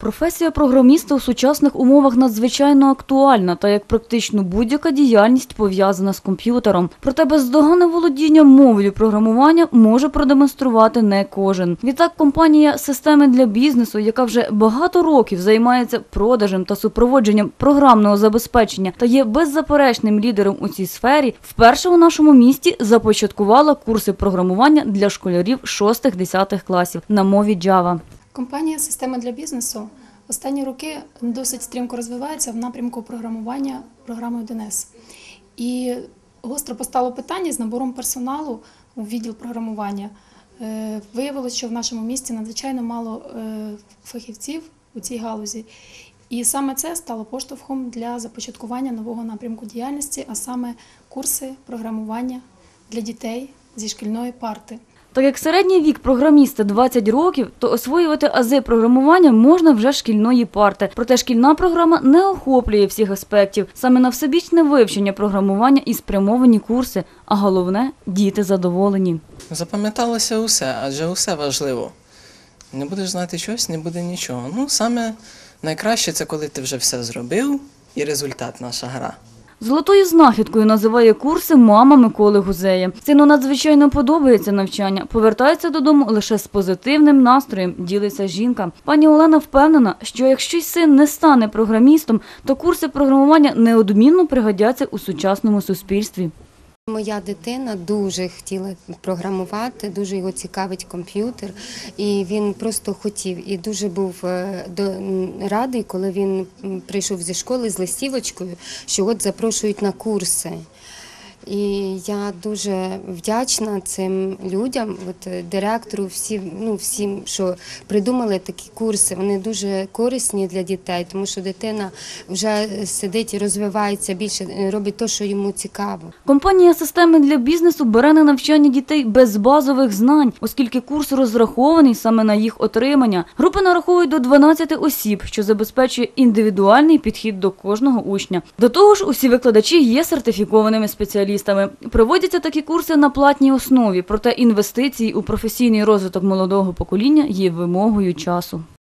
Професія програміста у сучасних умовах надзвичайно актуальна та як практично будь-яка діяльність пов'язана з комп'ютером. Проте бездоганне володіння мовою програмування може продемонструвати не кожен. Відтак, компанія системи для бізнесу, яка вже багато років займається продажем та супроводженням програмного забезпечення та є беззаперечним лідером у цій сфері, вперше у нашому місті започаткувала курси програмування для школярів 6-10 класів на мові Java. Компанія Система для бізнесу останні роки досить стрімко розвивається в напрямку програмування програмою DNS. І гостро постало питання з набором персоналу у відділ програмування. Е, Виявилось, що в нашому місті надзвичайно мало е, фахівців у цій галузі. І саме це стало поштовхом для започаткування нового напрямку діяльності, а саме курси програмування для дітей зі шкільної парти. Так як середній вік програміста 20 років, то освоювати ази програмування можна вже шкільної парти. Проте шкільна програма не охоплює всіх аспектів. Саме на всебічне вивчення програмування і спрямовані курси, а головне діти задоволені. Запам'яталося усе, адже усе важливо. Не будеш знати щось, не буде нічого. Ну, саме найкраще це коли ти вже все зробив, і результат наша гра. Золотою знахідкою називає курси мама Миколи Гузея. Сину надзвичайно подобається навчання. Повертається додому лише з позитивним настроєм. Ділиться жінка. Пані Олена впевнена, що якщо й син не стане програмістом, то курси програмування неодмінно пригодяться у сучасному суспільстві. Моя дитина дуже хотіла програмувати, дуже його цікавить комп'ютер, і він просто хотів. І дуже був е, радий, коли він прийшов зі школи з листівочкою, що от запрошують на курси. І я дуже вдячна цим людям, от е, директору, всім, ну всім, що придумали такі курси. Вони дуже корисні для дітей, тому що дитина вже сидить і розвивається більше, е, робить те, що йому цікаво. Компанія системи для бізнесу бере на навчання дітей без базових знань, оскільки курс розрахований саме на їх отримання. Група нараховує до 12 осіб, що забезпечує індивідуальний підхід до кожного учня. До того ж, усі викладачі є сертифікованими спеціалістами. Проводяться такі курси на платній основі, проте інвестиції у професійний розвиток молодого покоління є вимогою часу.